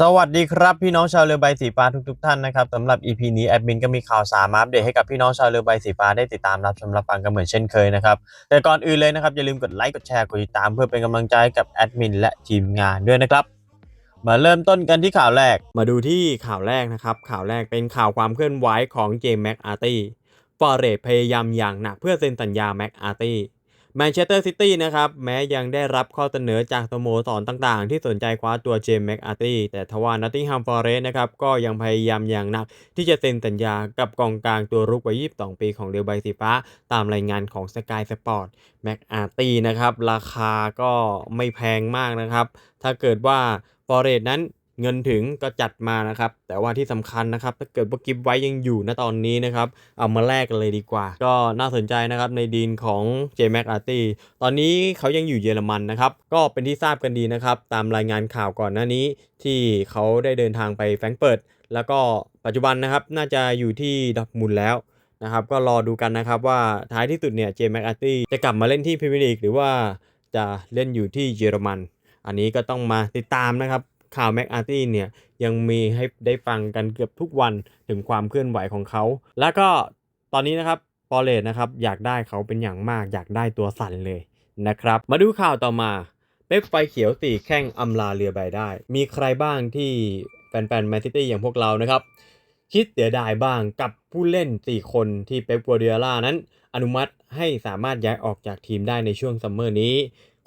สวัสดีครับพี่น้องชาวเรือใบสีฟ้าทุกๆท่านนะครับสำหรับ EP นี้แอดมินก็มีข่าวสารมาอัปเดตให้กับพี่น้องชาวเรือใบสีฟ้าได้ติดตามรับชมรับฟังกันเหมือนเช่นเคยนะครับแต่ก่อนอื่นเลยนะครับอย่าลืมกดไลค์กดแชร์กดติดตามเพื่อเป็นกำลังใจกับแอดมินและทีมงานด้วยนะครับมาเริ่มต้นกันที่ข่าวแรก มาดูที่ข่าวแรกนะครับข่าวแรกเป็นข่าวความเคลื่อนไหวของเจมส์แม็กอาร์ตี้ฟอร์เรสพยายามอย่างหนักเพื่อเซ็นสัญญาแม็กอาร์ตี้ แมนเชสเตอร์ซิตี้นะครับแม้ยังได้รับข้อเสนอจากสโมสรต่างๆ ที่สนใจคว้าตัวเจมส์แม็กอาร์ตี้แต่ทว่านอตติงแฮมฟอร์เรสนะครับก็ยังพยายามอย่างหนัก ที่จะเซ็นสัญญากับกองกลางตัวรุกวัย 22 ปีของเรลใบสีฟ้า ตามรายงานของสกายสปอร์ตแม็กอาร์ตี้นะครับราคาก็ไม่แพงมากนะครับ ถ้าเกิดว่าฟอร์เรสนั้น เงินถึงก็จัดมานะครับ แต่ว่าที่สำคัญนะครับ ถ้าเกิดว่ากิฟไว้ยังอยู่ณตอนนี้นะครับ เอามาแลกกันเลยดีกว่า ก็น่าสนใจนะครับในดีนของเจม็กอาร์ตี้ตอนนี้เขายังอยู่เยอรมันนะครับ ก็เป็นที่ทราบกันดีนะครับ ตามรายงานข่าวก่อนหน้านี้ที่เขาได้เดินทางไปแฟรงก์เฟิร์ตแล้วก็ปัจจุบันนะครับน่าจะอยู่ที่ดอร์ทมุนแล้วนะครับ ก็รอดูกันนะครับว่าท้ายที่สุดเนี่ยเจมส์แม็กอาร์ตี้จะกลับมาเล่นที่พรีเมียร์ลีกหรือว่าจะเล่นอยู่ที่เยอรมัน อันนี้ก็ต้องมาติดตามนะครับ ข่าวแม็กอาร์ตี้เนี่ยยังมีให้ได้ฟังกันเกือบทุกวันถึงความเคลื่อนไหวของเขา แล้วก็ตอนนี้นะครับปอเลตนะครับอยากได้เขาเป็นอย่างมากอยากได้ตัวสั่นเลยนะครับ มาดูข่าวต่อมาเป๊ปไฟเขียวตีแข้งอำลาเรือใบได้ มีใครบ้างที่แฟนๆแมนซิตี้อย่างพวกเรานะครับ คิดเสียดายบ้างกับผู้เล่น 4 คนที่เป๊ปกัวเดียล่านั้น อนุมัติให้สามารถย้ายออกจากทีมได้ในช่วงซัมเมอร์นี้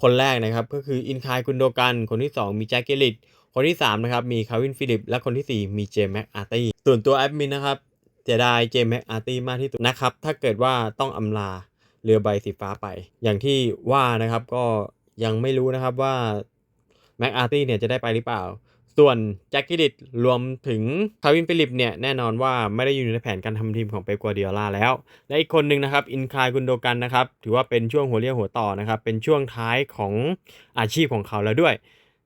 คนแรกนะครับก็คืออินคายกุนโดกัน คนที่ 2 มีแจ็คเกลิต คนที่3นะครับมีคาวินฟิลิป และคนที่ 4 มีเจมส์แม็กอาร์ตี้ส่วนตัวแอดมินนะครับเสียดายเจมส์แม็กอาร์ตี้มากที่สุดนะครับ ถ้าเกิดว่าต้องอำลาเรือใบสีฟ้าไป อย่างที่ว่านะครับก็ยังไม่รู้นะครับว่าแม็กอาร์ตี้เนี่ยจะได้ไปหรือเปล่า ส่วนแจ็คกิดิตรวมถึงคาวินฟิลิปเนี่ยแน่นอนว่าไม่ได้อยู่ในแผนการทำทีมของเป๊ปกัวเดียล่าแล้ว และอีกคนหนึ่งนะครับอินคายกุนโดกันนะครับถือว่าเป็นช่วงหัวเรียวหัวต่อนะครับเป็นช่วงท้ายของอาชีพของเขาแล้วด้วย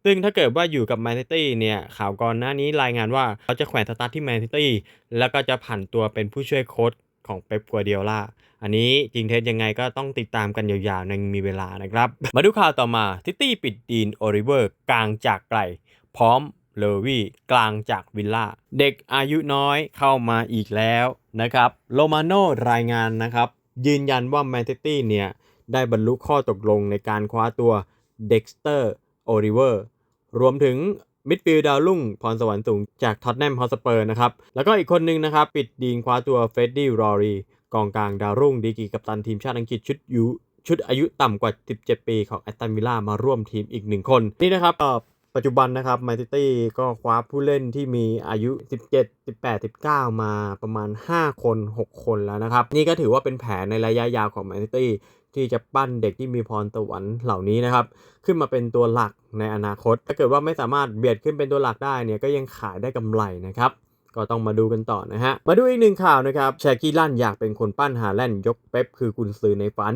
ซึ่งถ้าเกิดว่าอยู่กับแมนซิตี้เนี่ยข่าวก่อนหน้านี้รายงานว่าเขาจะแขวนสตาร์ทที่แมนซิตี้แล้วก็จะผันตัวเป็นผู้ช่วยโค้ชของเป๊ปกัวเดียล่าอันนี้จริงเท็จยังไงก็ต้องติดตามกันยาวๆในมีเวลานะครับ มาดูข่าวต่อมาซิตี้ปิดดีนโอริเวอร์ กลางจากไกล พร้อมเลวี่กลางจากวิลล่า เด็กอายุน้อยเข้ามาอีกแล้วนะครับโรมาโนรายงานนะครับ ยืนยันว่าแมนซิตี้เนี่ย ได้บรรลุข้อตกลงในการคว้าตัวเด็กสเตอร์โอริเวอร์ รวมถึงมิดฟิลด์ดาวรุ่งพรสวรรค์สูงจากท็อตแนมฮอสเปอร์นะครับ แล้วก็อีกคนหนึ่งนะครับ ปิดดีนคว้าตัวเฟรดดี้รอรีกองกลางดาวรุ่งดีกีกัปตันทีมชาติอังกฤษชุดยูชุดอายุต่ำกว่า 17 ปีของแอตตันวิล่ามาร่วมทีมอีกหนึ่งคน นี่นะครับเอ่อ ปัจจุบันนะครับแมนซิตี้ก็คว้าผู้เล่นที่มีอายุ 17 18 19 มาประมาณ 5 คน 6 คนแล้วนะครับ นี่ก็ถือว่าเป็นแผนในระยะยาวของแมนซิตี้ที่จะปั้นเด็กที่มีพรสวรรค์เหล่านี้นะครับ ขึ้นมาเป็นตัวหลักในอนาคต ถ้าเกิดว่าไม่สามารถเบียดขึ้นเป็นตัวหลักได้เนี่ยก็ยังขายได้กำไรนะครับก็ต้องมาดูกันต่อนะฮะ มาดูอีกหนึ่งข่าวนะครับแชกี้ลั่นอยากเป็นคนปั้นฮาแลนยกเป๊ปคือกุนซือในฝัน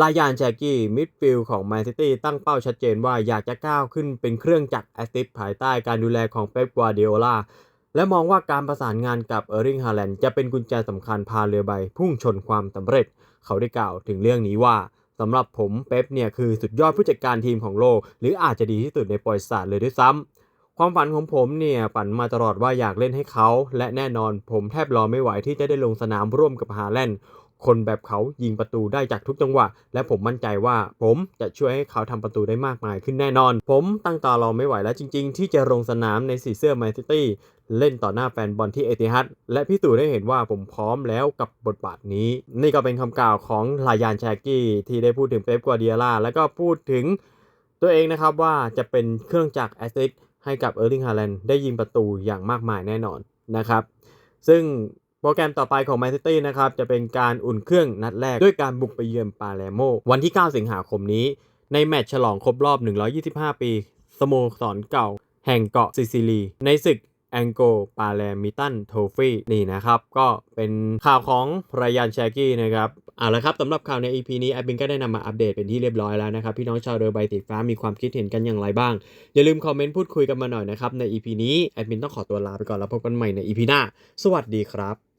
ลายานแชกี้มิดฟิลด์ของแมนซิตี้ตั้งเป้าชัดเจนว่าอยากจะก้าวขึ้นเป็นเครื่องจักรแอสติฟภายใต้การดูแลของเป๊ปกวาเดโอลาและมองว่าการประสานงานกับเออร์ริงฮาแลนด์จะเป็นกุญแจสำคัญพาเรือใบ พุ่งชนความสำเร็จ เขาได้กล่าวถึงเรื่องนี้ว่าสำหรับผมเป๊ปเนี่ยคือสุดยอดผู้จัดการทีมของโลก หรืออาจจะดีที่สุดในประวัติศาสตร์เลยด้วยซ้ำความฝันของผมเนี่ยฝันมาตลอดว่าอยากเล่นให้เขา และแน่นอนผมแทบรอไม่ไหวที่จะได้ลงสนามร่วมกับฮาแลนด์ คนแบบเขายิงประตูได้จากทุกจังหวะ และผมมั่นใจว่าผมจะช่วยให้เขาทำประตูได้มากมายขึ้นแน่นอน ผมตั้งตารอไม่ไหวแล้วจริง ๆ ที่จะลงสนามในสีเสื้อแมนซิตี้เล่นต่อหน้าแฟนบอลที่เอติฮัดและพิสูจน์ได้เห็นว่าผมพร้อมแล้วกับบทบาทนี้ นี่ก็เป็นคำกล่าวของลายานแชกกี้ที่ได้พูดถึงเป๊ปกัวเดียล่าแล้วก็พูดถึงตัวเองนะครับว่าจะเป็นเครื่องจักรแอสซิสให้กับเออร์ลิงฮาแลนด์ได้ยิงประตูอย่างมากมายแน่นอนนะครับ ซึ่ง โปรแกรมต่อไปของแมนซิตี้นะครับจะเป็นการอุ่นเครื่องนัดแรกด้วยการบุกไปเยือนปาเลโมวันที่ 9 สิงหาคมนี้ ในแมตช์ฉลองครบรอบ 125 ปี สโมสรเก่า แห่งเกาะซิซิลี ในศึกแองโกปาเลมิตันโทฟี่นี่นะครับ ก็เป็นข่าวของรายานแชกี้นะครับ เอาละครับสำหรับข่าวใน EP นี้แอดมินก็ได้นำมาอัปเดตเป็นที่เรียบร้อยแล้วนะครับ พี่น้องชาวเรือใบติดฟ้ามีความคิดเห็นกันอย่างไรบ้าง อย่าลืมคอมเมนต์พูดคุยกันมาหน่อยนะครับ ใน EP นี้แอดมินต้องขอตัวลาไปก่อนแล้วพบกันใหม่ใน EP หน้า สวัสดีครับ